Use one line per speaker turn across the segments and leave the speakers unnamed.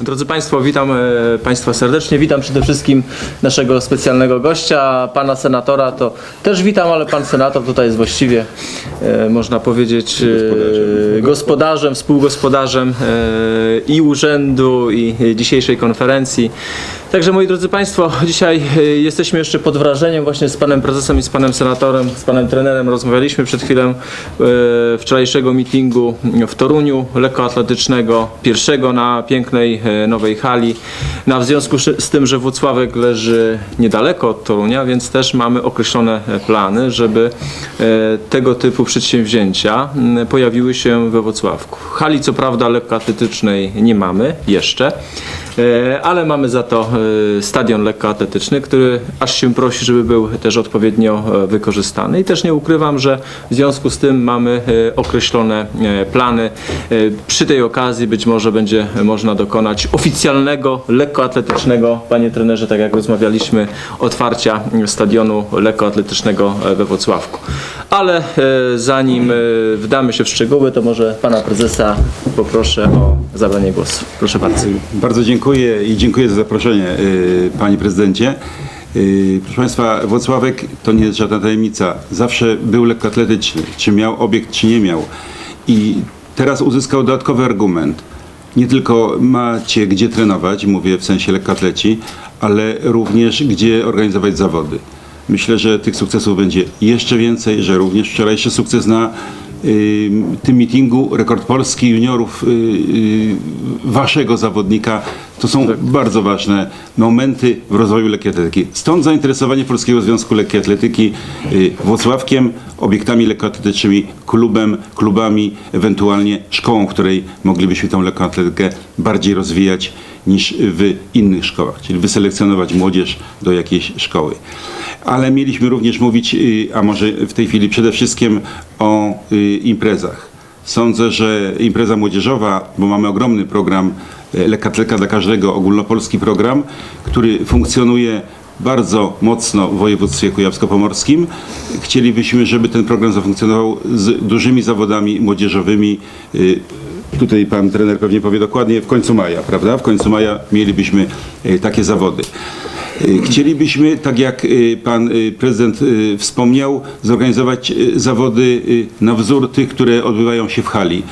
Drodzy Państwo, witam e, Państwa serdecznie. Witam przede wszystkim naszego specjalnego gościa, pana senatora. To też witam, ale pan senator tutaj jest właściwie, e, można powiedzieć, e, gospodarzem, współgospodarzem e, i urzędu, i dzisiejszej konferencji. Także moi drodzy Państwo, dzisiaj e, jesteśmy jeszcze pod wrażeniem właśnie z panem prezesem i z panem senatorem, z panem trenerem. Rozmawialiśmy przed chwilą e, wczorajszego meetingu w Toruniu, lekkoatletycznego, pierwszego na pięknej e, nowej hali. No, a w związku z tym, że Włocławek leży niedaleko od Torunia, więc też mamy określone plany, żeby tego typu przedsięwzięcia pojawiły się we Włocławku. Hali co prawda lekkoatletycznej nie mamy jeszcze, ale mamy za to e, stadion lekkoatletyczny, który aż się prosi, żeby był też odpowiednio e, wykorzystany. I też nie ukrywam, że w związku z tym mamy e, określone e, plany. E, Przy tej okazji być może będzie można dokonać oficjalnego lekkoatletycznego, panie trenerze, tak jak rozmawialiśmy, otwarcia stadionu lekkoatletycznego e, we Wrocławku. Ale e, zanim e, wdamy się w szczegóły, to może pana prezesa poproszę o zabranie głosu. Proszę bardzo.
Bardzo dziękuję i dziękuję za zaproszenie, y, panie prezydencie. Proszę Państwa, Włocławek to nie jest żadna tajemnica. Zawsze był lekkoatletyczny, czy miał obiekt, czy nie miał. I teraz uzyskał dodatkowy argument. Nie tylko macie gdzie trenować, mówię w sensie lekkoatleci, ale również gdzie organizować zawody. Myślę, że tych sukcesów będzie jeszcze więcej, że również wczorajszy sukces na y, tym meetingu, rekord Polski juniorów y, y, waszego zawodnika, to są bardzo ważne momenty w rozwoju lekkiej atletyki. Stąd zainteresowanie Polskiego Związku Lekkiej Atletyki y, Włocławkiem, obiektami lekkoatletycznymi, klubem, klubami, ewentualnie szkołą, w której moglibyśmy tą lekką atletykę bardziej rozwijać niż w innych szkołach, czyli wyselekcjonować młodzież do jakiejś szkoły. Ale mieliśmy również mówić, y, a może w tej chwili przede wszystkim o y, imprezach. Sądzę, że impreza młodzieżowa, bo mamy ogromny program e, Lekka Atletyka dla każdego, ogólnopolski program, który funkcjonuje bardzo mocno w województwie kujawsko-pomorskim. Chcielibyśmy, żeby ten program zafunkcjonował z dużymi zawodami młodzieżowymi. Tutaj pan trener pewnie powie dokładnie, w końcu maja, prawda? W końcu maja mielibyśmy e, takie zawody. Y, Chcielibyśmy, tak jak y, pan prezydent wspomniał, zorganizować zawody na wzór tych, które odbywają się w hali,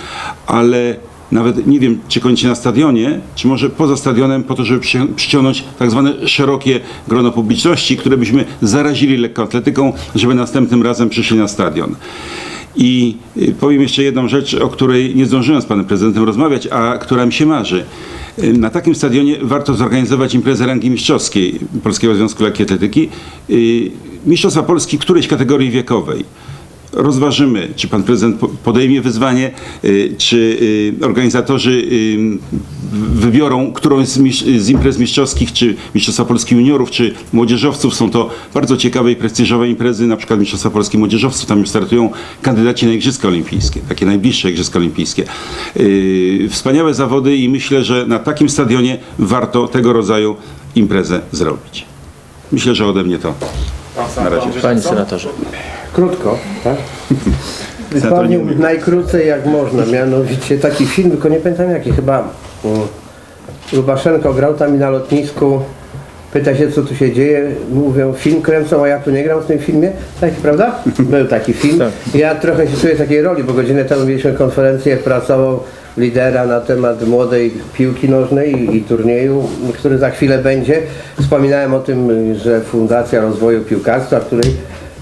ale nawet nie wiem, czy kończy na stadionie, czy może poza stadionem, po to, żeby przy- przyciągnąć tak zwane szerokie grono publiczności, które byśmy zarazili lekkoatletyką, żeby następnym razem przyszli na stadion. I y, powiem jeszcze jedną rzecz, o której nie zdążyłem z panem prezydentem rozmawiać, a która mi się marzy. Y, Na takim stadionie warto zorganizować imprezę rangi mistrzowskiej Polskiego Związku Lekkiej Atletyki. Y, Mistrzostwa Polski którejś kategorii wiekowej rozważymy, czy pan prezydent po- podejmie wyzwanie, czy organizatorzy wybiorą którąś z, z imprez mistrzowskich, czy Mistrzostwa Polski Juniorów, czy Młodzieżowców. Są to bardzo ciekawe i prestiżowe imprezy, na przykład Mistrzostwa Polski Młodzieżowców. Tam już startują kandydaci na Igrzyska Olimpijskie, takie najbliższe Igrzyska Olimpijskie. Y, Wspaniałe zawody i myślę, że na takim stadionie warto tego rodzaju imprezę zrobić. Myślę, że ode mnie to na razie.
Panie senatorze.
Krótko, tak?
Senator nie
Powiem
umie.
najkrócej jak można, mianowicie taki film, tylko nie pamiętam jaki, chyba Lubaszenko grał tam i na lotnisku, pyta się co tu się dzieje, mówią film kręcą, a ja tu nie gram w tym filmie, taki prawda? Był taki film. Ja trochę się czuję takiej roli, bo godzinę temu mieliśmy konferencję, pracował lidera na temat młodej piłki nożnej i, i turnieju, który za chwilę będzie. Wspominałem o tym, że Fundacja Rozwoju Piłkarstwa, w której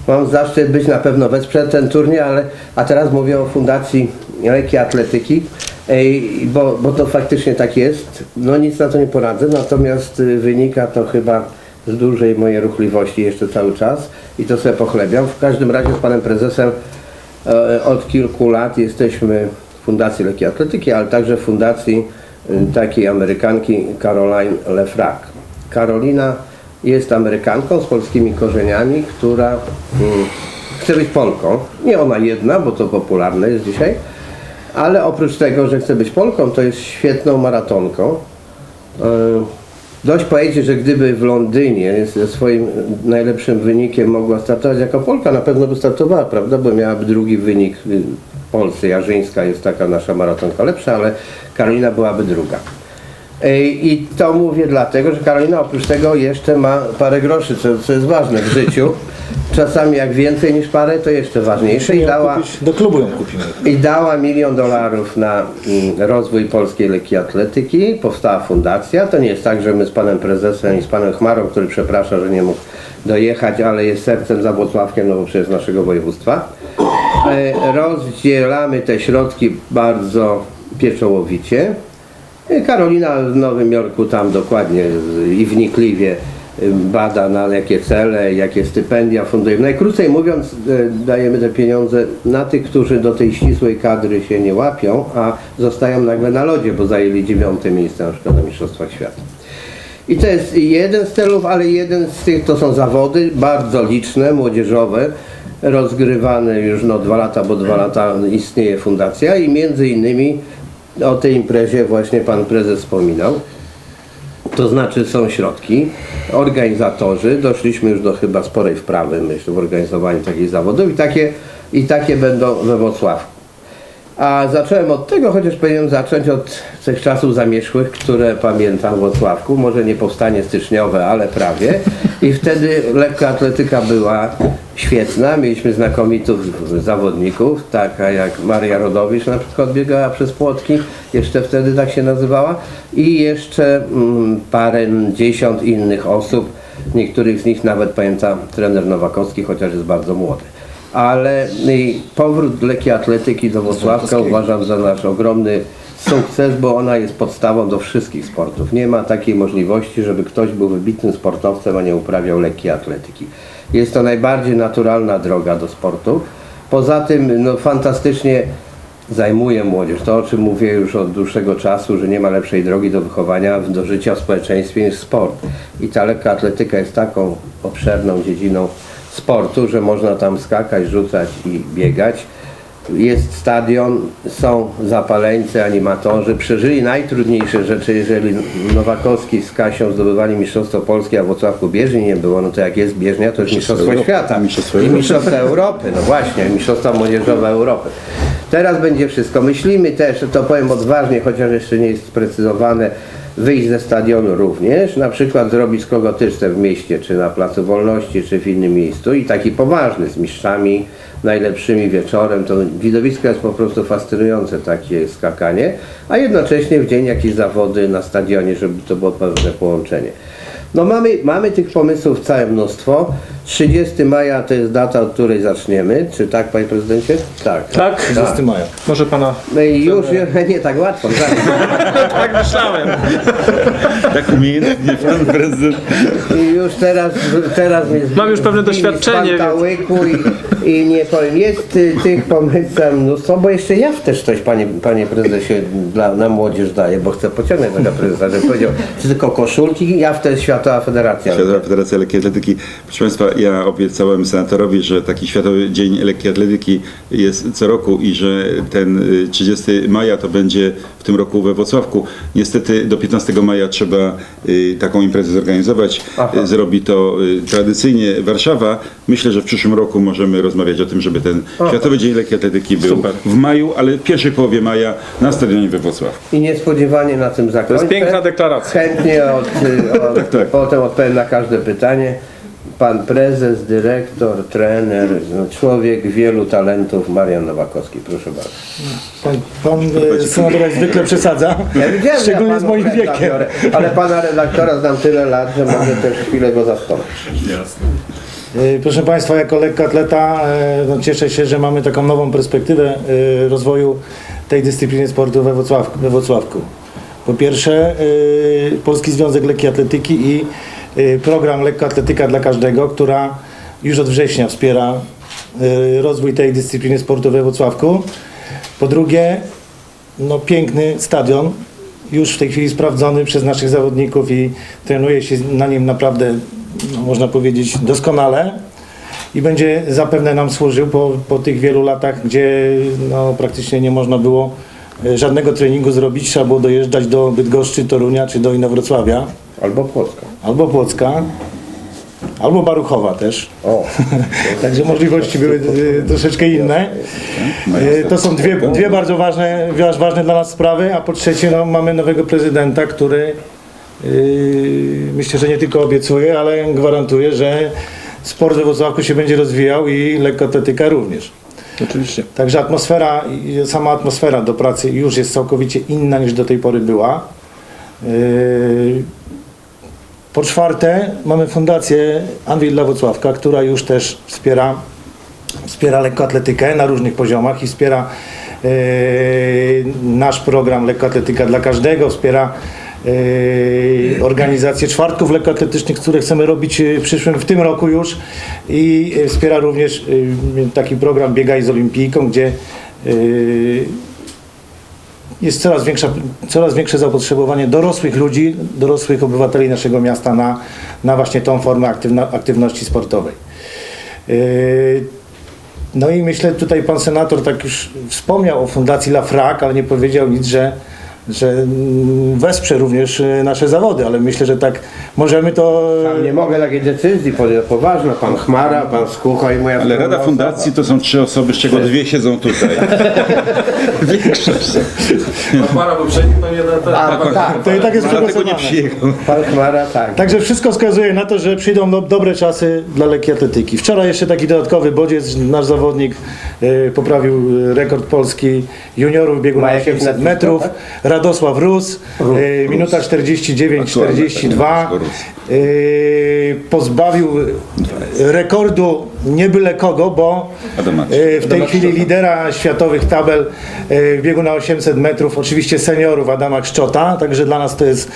Mam zaszczyt być na pewno wesprze ten turniej, ale a teraz mówię o Fundacji Lekkiej Atletyki, bo, bo to faktycznie tak jest. No nic na to nie poradzę, natomiast y, wynika to chyba z dużej mojej ruchliwości jeszcze cały czas i to sobie pochlebiam. W każdym razie z panem prezesem e, od kilku lat jesteśmy w Fundacji Lekkiej Atletyki, ale także w Fundacji y, takiej Amerykanki Caroline Lefrak. Karolina jest Amerykanką z polskimi korzeniami, która mm, chce być Polką. Nie ona jedna, bo to popularne jest dzisiaj, ale oprócz tego, że chce być Polką, to jest świetną maratonką. E, Dość powiedzieć, że gdyby w Londynie ze swoim najlepszym wynikiem mogła startować jako Polka, na pewno by startowała, prawda? Bo miałaby drugi wynik w Polsce. Jarzyńska jest taka nasza maratonka lepsza, ale Karolina byłaby druga. I to mówię dlatego, że Karolina oprócz tego jeszcze ma parę groszy, co, co jest ważne w życiu. Czasami jak więcej niż parę, to jeszcze ważniejsze. I dała,
do klubu ją kupimy.
i dała milion dolarów na mm, rozwój polskiej lekkiej atletyki. Powstała fundacja. To nie jest tak, że my z panem prezesem i z panem Chmarą, który przeprasza, że nie mógł dojechać, ale jest sercem za Włocławkiem, no bo przecież naszego województwa. E, Rozdzielamy te środki bardzo pieczołowicie. E, Karolina w Nowym Jorku tam dokładnie i wnikliwie y, bada na jakie cele, jakie stypendia fundujemy. Najkrócej mówiąc, e, dajemy te pieniądze na tych, którzy do tej ścisłej kadry się nie łapią, a zostają nagle na lodzie, bo zajęli dziewiąte miejsce na przykład na Mistrzostwach Świata. I to jest jeden z celów, ale jeden z tych to są zawody bardzo liczne, młodzieżowe, rozgrywane już no dwa lata, bo dwa lata istnieje fundacja i między innymi o tej imprezie właśnie pan prezes wspominał. To znaczy są środki, organizatorzy, doszliśmy już do chyba sporej wprawy myślę w organizowaniu takich zawodów i takie, i takie będą we Wrocławku. A zacząłem od tego, chociaż powinienem zacząć od tych czasów zamierzchłych, które pamiętam w Wrocławku. Może nie powstanie styczniowe, ale prawie. I wtedy lekka atletyka była świetna. Mieliśmy znakomitych zawodników, taka jak Maria Rodowicz na przykład biegała przez płotki, jeszcze wtedy tak się nazywała. I jeszcze mm, parę dziesiąt innych osób. Niektórych z nich nawet pamiętam trener Nowakowski, chociaż jest bardzo młody ale y, powrót lekkiej atletyki do Wrocławka uważam za nasz ogromny sukces, bo ona jest podstawą do wszystkich sportów. Nie ma takiej możliwości, żeby ktoś był wybitnym sportowcem, a nie uprawiał lekkiej atletyki. Jest to najbardziej naturalna droga do sportu. Poza tym no, fantastycznie zajmuje młodzież. To, o czym mówię już od dłuższego czasu, że nie ma lepszej drogi do wychowania, do życia w społeczeństwie niż sport. I ta lekka atletyka jest taką obszerną dziedziną sportu, że można tam skakać, rzucać i biegać. Jest stadion, są zapaleńcy, animatorzy, przeżyli najtrudniejsze rzeczy, jeżeli Nowakowski z Kasią zdobywali Mistrzostwo Polskie, a w Wrocławku bieżni nie było, no to jak jest bieżnia, to jest Mistrzostwo
Europy.
Świata
Mistrzostwo
i. Mistrzostwa Europy, no właśnie, Mistrzostwa Młodzieżowe Europy. Teraz będzie wszystko. Myślimy też, to powiem odważnie, chociaż jeszcze nie jest sprecyzowane, wyjść ze stadionu również, na przykład zrobić kogotyczce w mieście, czy na Placu Wolności, czy w innym miejscu i taki poważny, z mistrzami najlepszymi wieczorem, to widowisko jest po prostu fascynujące takie skakanie, a jednocześnie w dzień jakieś zawody na stadionie, żeby to było pewne połączenie. No mamy, mamy tych pomysłów całe mnóstwo. 30 maja to jest data, od której zaczniemy. Czy tak, panie prezydencie? Tak.
Tak?
30 maja.
Może pana...
No i już nie tak łatwo. Tak.
Tak myślałem.
Tak umiejętnie pan prezydent.
I już teraz, teraz mnie
Mam już pewne
z
doświadczenie, więc-
pantałyku I, I nie powiem, jest y, tych pomysłów mnóstwo, bo jeszcze ja też coś, panie, panie prezesie, dla, na młodzież daję, bo chcę pociągnąć tego prezesa, że powiedział, czy tylko koszulki, ja wtedy Światowa Federacja.
Światowa Federacja Lekkiej Atletyki. Proszę Państwa, ja obiecałem senatorowi, że taki Światowy Dzień Lekkiej Atletyki jest co roku i że ten y, 30 maja to będzie w tym roku we Wrocławku. Niestety do 15 maja trzeba y, taką imprezę zorganizować.
Aha.
Y, Zrobi to y, tradycyjnie Warszawa. Myślę, że w przyszłym roku możemy rozmawiać o tym, żeby ten Światowy Dzień Lekkiej Atletyki był
Super.
w maju, ale w pierwszej połowie maja na stadionie we Wrocławku.
I niespodziewanie na tym zakończę.
To jest piękna deklaracja.
Chętnie od, y, od,
Tak, tak.
potem odpowiem na każde pytanie. Pan prezes, dyrektor, trener, no, człowiek wielu talentów, Marian Nowakowski. Proszę bardzo.
Pan, pan e, senator jak zwykle przesadza.
Ja widziałem, że
Szczególnie
ja
z
panu
moim wiekiem.
ale pana redaktora znam tyle lat, że mogę też chwilę go zastąpić.
E, Proszę Państwa, jako lekkoatleta e, no cieszę się, że mamy taką nową perspektywę e, rozwoju tej dyscypliny sportu we Wrocławku. We Wrocławku. Po pierwsze, e, Polski Związek Lekkiej Atletyki i program Lekkoatletyka dla każdego, która już od września wspiera e, rozwój tej dyscypliny sportu we Wrocławku. Po drugie, no, piękny stadion, już w tej chwili sprawdzony przez naszych zawodników i trenuje się na nim naprawdę, no, można powiedzieć, doskonale. I będzie zapewne nam służył po, po tych wielu latach, gdzie no, praktycznie nie można było e, żadnego treningu zrobić, trzeba było dojeżdżać do Bydgoszczy, Torunia czy do Inowrocławia
Albo Płocka.
albo Płocka. albo Baruchowa też.
O,
Także możliwości były y, troszeczkę inne. Y, To są dwie, dwie bardzo ważne, ważne dla nas sprawy, a po trzecie no, mamy nowego prezydenta, który y, myślę, że nie tylko obiecuje, ale gwarantuje, że sport we Wrocławku się będzie rozwijał i lekkoatletyka również.
Oczywiście.
Także atmosfera, i sama atmosfera do pracy już jest całkowicie inna niż do tej pory była. Yy, Po czwarte mamy fundację Anwil dla Wrocławka, która już też wspiera, wspiera lekkoatletykę na różnych poziomach i wspiera yy, nasz program Lekkoatletyka dla każdego, wspiera yy, organizację czwartków lekkoatletycznych, które chcemy robić yy, w przyszłym, w tym roku już i wspiera również yy, taki program Biegaj z Olimpijką, gdzie yy, jest coraz, większa, coraz większe zapotrzebowanie dorosłych ludzi, dorosłych obywateli naszego miasta na, na właśnie tą formę aktywno, aktywności sportowej. Yy, No i myślę, tutaj pan senator tak już wspomniał o Fundacji Lafrak, ale nie powiedział nic, że, że mm, wesprze również y, nasze zawody, ale myślę, że tak możemy to...
tam nie mogę takiej decyzji podjąć, poważna. Pan Chmara, pan Skucha i moja
Ale Rada
osoba.
Fundacji to są trzy osoby, z czego dwie siedzą tutaj. Większość.
Para poprzednich to nie na
A, no tak,
To i tak jest
Dlatego nie
przegłosowane.
przyjechał.
pan Chmara, tak.
Także wszystko wskazuje na to, że przyjdą do, dobre czasy dla lekkiej atletyki. Wczoraj jeszcze taki dodatkowy bodziec, nasz zawodnik e, poprawił rekord Polski juniorów biegu na
jakieś
800
nazwisko,
metrów.
tak?
Radosław Rus, e, minuta 49-42.
Aktualne, tak,
E, pozbawił rekordu nie byle kogo, bo e, w tej chwili lidera światowych tabel w biegu na 800 metrów, oczywiście seniorów Adama Kszczota, także dla nas to jest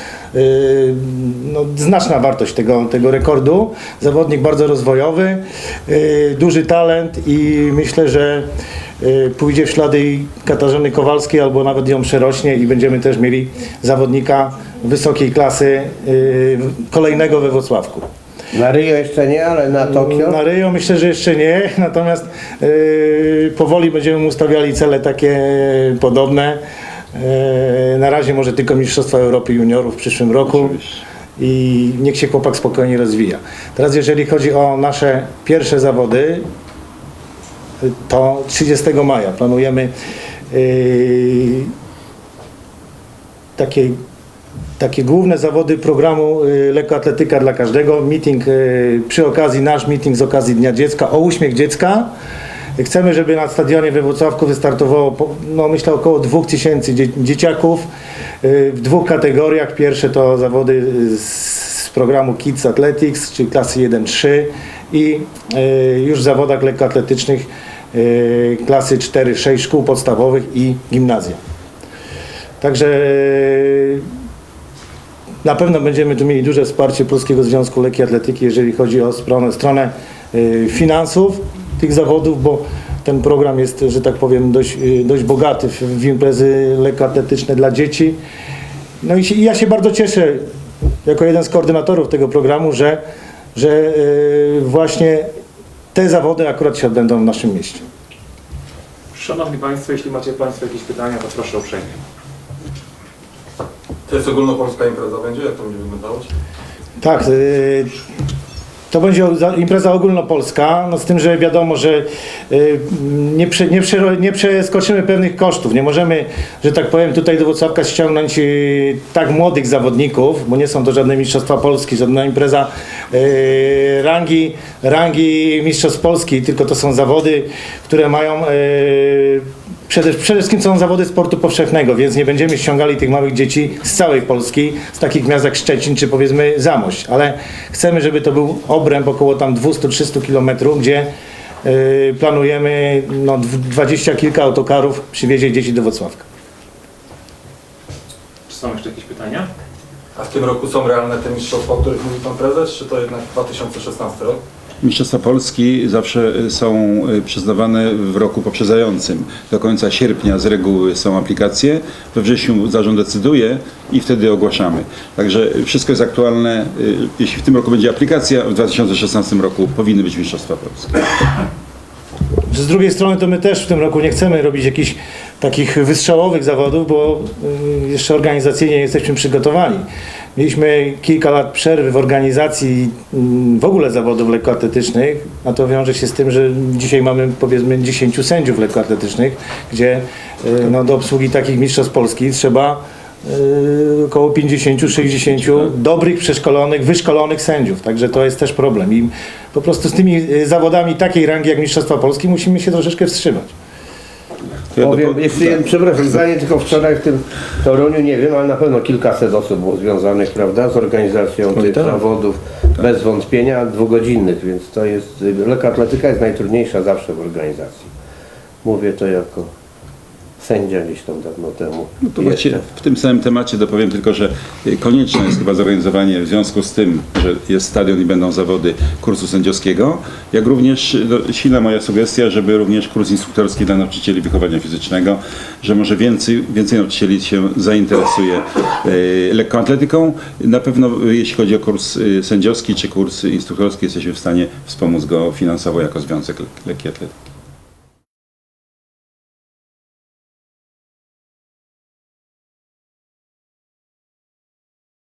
no, znaczna wartość tego, tego rekordu. Zawodnik bardzo rozwojowy, duży talent i myślę, że pójdzie w ślady Katarzyny Kowalskiej albo nawet ją przerośnie i będziemy też mieli zawodnika wysokiej klasy e, kolejnego we Wrocławku.
Na Rio jeszcze nie, ale na Tokio.
Na Rio myślę, że jeszcze nie, natomiast yy, powoli będziemy ustawiali cele takie podobne. Yy, na razie może tylko Mistrzostwa Europy Juniorów w przyszłym roku i niech się chłopak spokojnie rozwija. Teraz jeżeli chodzi o nasze pierwsze zawody, to 30 maja planujemy yy, takie, takie główne zawody programu y, lekkoatletyka dla każdego. Meeting y, przy okazji, nasz meeting z okazji Dnia Dziecka o uśmiech dziecka. Chcemy, żeby na stadionie we Wrocławku wystartowało, no myślę, około 2000 dzie dzieciaków w dwóch kategoriach. Pierwsze to zawody z programu Kids Athletics, czyli klasy 1-3 i y, już w zawodach lekkoatletycznych y, klasy 4-6 szkół podstawowych i gimnazja. Także e, na pewno będziemy tu mieli duże wsparcie Polskiego Związku Lekkiej Atletyki, jeżeli chodzi o stronę, stronę e, finansów tych zawodów, bo ten program jest, że tak powiem, dość, e, dość bogaty w imprezy lekkoatletyczne dla dzieci. No i się, i ja się bardzo cieszę, jako jeden z koordynatorów tego programu, że, że e, właśnie te zawody akurat się odbędą w naszym mieście.
Szanowni Państwo, jeśli macie Państwo jakieś pytania, to proszę uprzejmie.
To jest ogólnopolska impreza będzie? Jak to będzie wyglądało?
Tak, y, to będzie impreza ogólnopolska, no z tym, że wiadomo, że y, nie, prze, nie, przero- nie przeskoczymy pewnych kosztów. Nie możemy, że tak powiem, tutaj do Wrocławka ściągnąć y, tak młodych zawodników, bo nie są to żadne Mistrzostwa Polski, żadna impreza y, rangi, rangi Mistrzostw Polski, tylko to są zawody, które mają Przede, przede wszystkim są zawody sportu powszechnego, więc nie będziemy ściągali tych małych dzieci z całej Polski, z takich miast jak Szczecin czy powiedzmy Zamość, ale chcemy, żeby to był obręb około tam 200-300 km, gdzie y, planujemy no, dw- dwadzieścia kilka autokarów przywiezie dzieci do Wrocławka.
Czy są jeszcze jakieś pytania?
A w tym roku są realne te mistrzostwa, o których mówi Pan Prezes, czy to jednak 2016 rok?
Mistrzostwa Polski zawsze y, są y, przyznawane w roku poprzedzającym. Do końca sierpnia z reguły są aplikacje, we wrześniu zarząd decyduje i wtedy ogłaszamy. Także wszystko jest aktualne. y, Jeśli w tym roku będzie aplikacja, w 2016 roku powinny być Mistrzostwa Polskie.
Z drugiej strony to my też w tym roku nie chcemy robić jakichś takich wystrzałowych zawodów, bo jeszcze organizacyjnie nie jesteśmy przygotowani. Mieliśmy kilka lat przerwy w organizacji mm, w ogóle zawodów lekkoatletycznych, a to wiąże się z tym, że dzisiaj mamy powiedzmy 10 sędziów lekkoatletycznych, gdzie y, no, do obsługi takich mistrzostw Polski trzeba y, około 50-60 dobrych, przeszkolonych, wyszkolonych sędziów. Także to jest też problem. I po prostu z tymi y, zawodami takiej rangi jak Mistrzostwa Polski musimy się troszeczkę wstrzymać.
Ja
Powiem,
dopo-
jeszcze
tak.
przepraszam, zdanie tylko wczoraj w tym Toruniu, nie wiem, ale na pewno kilkaset osób było związanych, prawda, z organizacją
Oj,
tych
tak.
zawodów, bez wątpienia dwugodzinnych, więc to jest, lekkoatletyka jest najtrudniejsza zawsze w organizacji. Mówię to jako sędzia gdzieś tam dawno temu.
No to właściwie w tym samym temacie dopowiem tylko, że konieczne jest chyba zorganizowanie w związku z tym, że jest stadion i będą zawody kursu sędziowskiego, jak również no, silna moja sugestia, żeby również kurs instruktorski dla nauczycieli wychowania fizycznego, że może więcej, więcej nauczycieli się zainteresuje y, lekkoatletyką. Na pewno y, jeśli chodzi o kurs y, sędziowski czy kurs instruktorski jesteśmy w stanie wspomóc go finansowo jako Związek Lek- Lekkiej Atletyki.